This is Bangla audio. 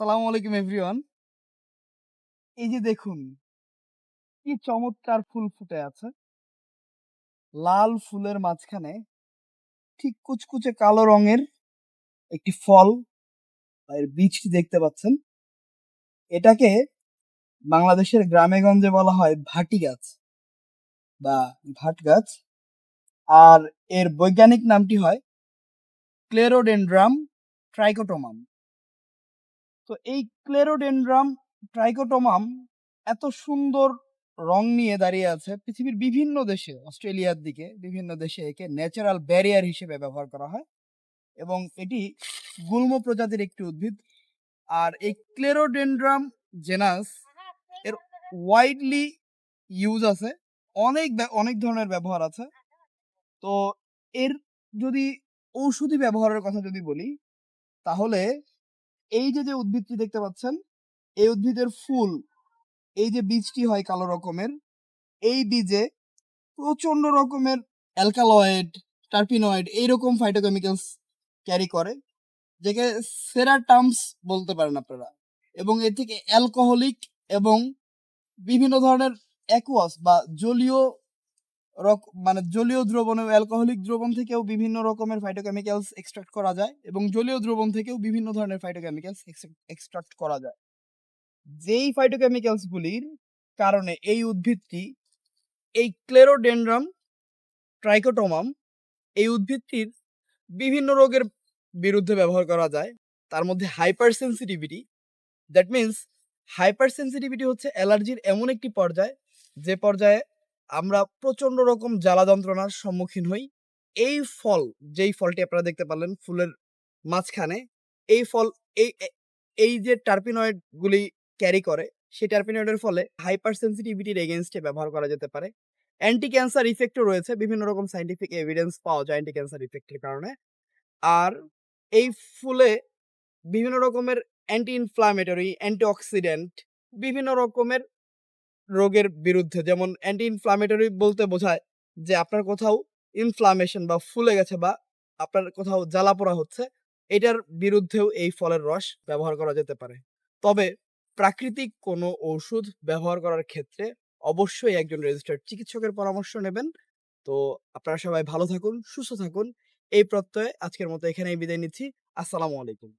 আসসালামু আলাইকুম এভরিওয়ান। এই যে দেখুন, কি চমৎকার ফুল ফুটে আছে। লাল ফুলের মাঝখানে ঠিক কুচকুচে কালো রঙের একটি ফল এর বীজটি দেখতে পাচ্ছেন। এটাকে বাংলাদেশের গ্রামে-গঞ্জে বলা হয় ভাটি গাছ বা ভাট গাছ। আর এর বৈজ্ঞানিক নামটি হয় ক্লেরোডেনড্রাম ট্রাইকোটোমাম। তো এই ক্লেরোডেন্ড্রাম ট্রাইকোটোমাম এত সুন্দর রং নিয়ে দাঁড়িয়ে আছে পৃথিবীর বিভিন্ন দেশে, অস্ট্রেলিয়ার দিকে বিভিন্ন দেশে একে ন্যাচারাল ব্যারিয়ার হিসেবে ব্যবহার করা হয় এবং এটি গুল্ম প্রজাতির একটি উদ্ভিদ। আর এই ক্লেরোডেন্ড্রাম জেনাস এর ওয়াইডলি ইউজ আছে, অনেক অনেক ধরনের ব্যবহার আছে। তো এর যদি ঔষধি ব্যবহারের কথা যদি বলি, তাহলে এই যে যে উদ্ভিদটি দেখতে পাচ্ছেন, এই উদ্ভিদের ফুল, এই যে বীজটি হয় কালো রকমের, এই বীজে প্রচণ্ড রকমের অ্যালকালয়েড, টার্পিনয়েড এইরকম ফাইটোকেমিক্যালস ক্যারি করে, যেকে সেরা টার্মস বলতে পারেন আপনারা। এবং এর থেকে অ্যালকোহলিক এবং বিভিন্ন ধরনের অ্যাকুয়াস বা জলীয় মানে জলীয় দ্রবণ অ্যালকোহলিক দ্রবণ থেকেও বিভিন্ন রকমের ফাইটোকেমিক্যালস এক্সট্রাক্ট করা যায় এবং জলীয় দ্রবণ থেকেও বিভিন্ন ধরনের ফাইটোকেমিক্যালস এক্সট্রাক্ট করা যায়। যেই ফাইটোকেমিক্যালস গুলির কারণে এই উদ্ভিদটি, এই ক্লেরোডেনড্রাম ট্রাইকোটোমাম এই উদ্ভিদটির বিভিন্ন রোগের বিরুদ্ধে ব্যবহার করা যায়, তার মধ্যে hyper sensitivity that means hyper sensitivity হচ্ছে অ্যালার্জির এমন একটি পর্যায়, যে পর্যায়ে আমরা প্রচণ্ড রকম জ্বালা যন্ত্রণার সম্মুখীন হই। এই ফল, যেই ফলটি আপনারা দেখতে পারলেন ফুলের মাঝখানে, এই ফল, এই এই যে টার্পিনয়েড গুলি ক্যারি করে, সেই টার্পিনয়েডের ফলে হাইপার সেন্সিটিভিটির এগেনস্টে ব্যবহার করা যেতে পারে। অ্যান্টি ক্যান্সার ইফেক্টও রয়েছে, বিভিন্ন রকম সাইন্টিফিক এভিডেন্স পাওয়া যায় অ্যান্টি ক্যান্সার ইফেক্টের কারণে। আর এই ফুলে বিভিন্ন রকমের অ্যান্টি ইনফ্লামেটরি অ্যান্টিঅক্সিডেন্ট, বিভিন্ন রকমের রোগের বিরুদ্ধে। যেমন অ্যান্টি ইনফ্লামেটরি বলতে বোঝায় যে আপনার কোথাও ইনফ্লামেশন বা ফুলে গেছে বা আপনার কোথাও জ্বালা পোড়া হচ্ছে, এটার বিরুদ্ধেও এই ফলের রস ব্যবহার করা যেতে পারে। তবে প্রাকৃতিক কোনো ওষুধ ব্যবহার করার ক্ষেত্রে অবশ্যই একজন রেজিস্টার্ড চিকিৎসকের পরামর্শ নেবেন। তো আপনারা সবাই ভালো থাকুন, সুস্থ থাকুন। এই প্রত্যয়ে আজকের মতো এখানেই বিদায় নিচ্ছি। আসসালামু আলাইকুম।